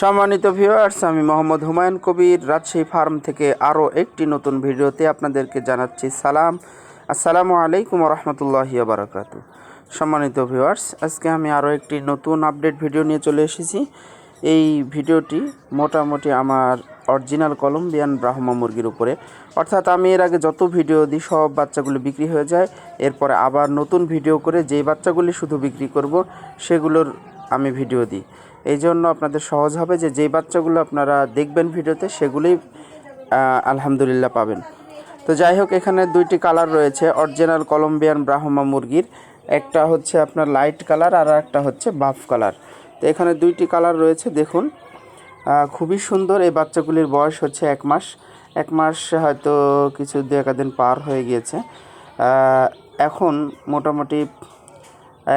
সম্মানিত ভিউয়ার্স আমি মোহাম্মদ হুমায়ুন কবির, রাজশাহী ফার্ম থেকে আরও একটি নতুন ভিডিওতে আপনাদেরকে জানাচ্ছি সালাম। আসসালামু আলাইকুম রহমতুল্লাহি বারাকাত সম্মানিত ভিউয়ার্স আজকে আমি আরও একটি নতুন আপডেট ভিডিও নিয়ে চলে এসেছি। এই ভিডিওটি মোটামুটি আমার অরিজিনাল কলম্বিয়ান ব্রাহ্মা মুরগির উপরে। অর্থাৎ আমি এর আগে যত ভিডিও দিই, সব বাচ্চাগুলো বিক্রি হয়ে যায়। এরপরে আবার নতুন ভিডিও করে যেই বাচ্চাগুলি শুধু বিক্রি করব, সেগুলোর আমি ভিডিও দিই। এই জন্য আপনাদের সহজ হবে যে যেই বাচ্চাগুলো আপনারা দেখবেন ভিডিওতে সেগুলোই আলহামদুলিল্লাহ পাবেন। তো যাই হোক, এখানে দুইটি কালার রয়েছে, অরিজিনাল কলম্বিয়ান ব্রাহ্মা মুরগির। একটা হচ্ছে আপনার লাইট কালার আর একটা হচ্ছে বাফ কালার। তো এখানে দুইটি কালার রয়েছে, দেখুন। খুবই সুন্দর, এই বাচ্চাগুলির বয়স হচ্ছে এক মাস। এক মাস হয়তো কিছু দু একাদিন পার হয়ে গিয়েছে। এখন মোটামুটি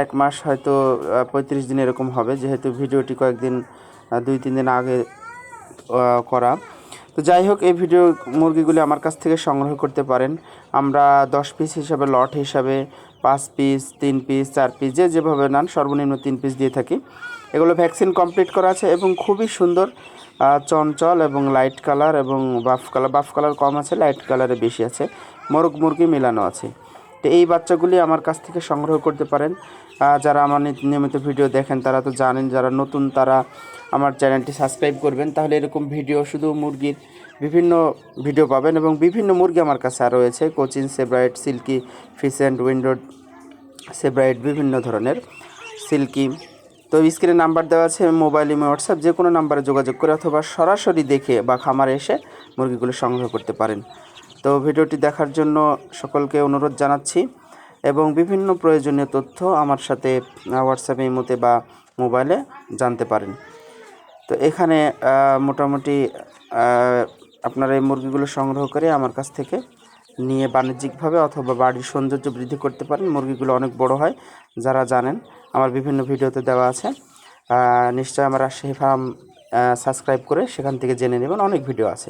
এক মাস হয়তো পঁয়ত্রিশ দিন এরকম হবে, যেহেতু ভিডিওটি কয়েকদিন দুই, তিন দিন আগে করা। তো যাই হোক, এই ভিডিও মুরগিগুলি আমার কাছ থেকে সংগ্রহ করতে পারেন। আমরা দশ পিস হিসাবে লট হিসাবে, পাঁচ পিস তিন পিস চার পিস যে যেভাবে নেন, সর্বনিম্ন তিন পিস দিয়ে থাকি। এগুলো ভ্যাকসিন কমপ্লিট করা আছে এবং খুবই সুন্দর চঞ্চল এবং লাইট কালার এবং বাফ কালার বাফ কালার কম আছে লাইট কালারে বেশি আছে। মোরগ মুরগি মেলানো আছে। তো এই বাচ্চাগুলি আমার কাছ থেকে সংগ্রহ করতে পারেন। যারা আমার নিয়মিত ভিডিও দেখেন, তারা তো জানেন, যারা নতুন, তারা আমার চ্যানেলটি সাবস্ক্রাইব করবেন। তাহলে এরকম ভিডিও শুধু মুরগির বিভিন্ন ভিডিও পাবেন এবং বিভিন্ন মুরগি আমার কাছে রয়েছে। Cochin, Sebright, silkie pheasant Wyandotte Sebright, বিভিন্ন ধরনের সিল্কি। তো স্ক্রিনে নাম্বার দেওয়া আছে, মোবাইল, ইমো, হোয়াটসঅ্যাপ, যে কোনো নাম্বারে যোগাযোগ করে অথবা সরাসরি দেখে বা খামারে এসে মুরগিগুলো সংগ্রহ করতে পারেন। তো ভিডিওটি দেখার জন্য সকলকে অনুরোধ জানাচ্ছি এবং বিভিন্ন প্রয়োজনীয় তথ্য আমার সাথে হোয়াটসঅ্যাপে ইমোতে বা মোবাইলে জানতে পারেন। তো এখানে মোটামুটি আপনারা এই মুরগিগুলো সংগ্রহ করে আমার কাছ থেকে নিয়ে বাণিজ্যিকভাবে অথবা বাড়ির সৌন্দর্য বৃদ্ধি করতে পারেন। মুরগিগুলো অনেক বড় হয়, যারা জানেন। আমার বিভিন্ন ভিডিওতে দেওয়া আছে। নিশ্চয়ই আমার রাজশাহী ফার্ম সাবস্ক্রাইব করে সেখান থেকে জেনে নেবেন। অনেক ভিডিও আছে।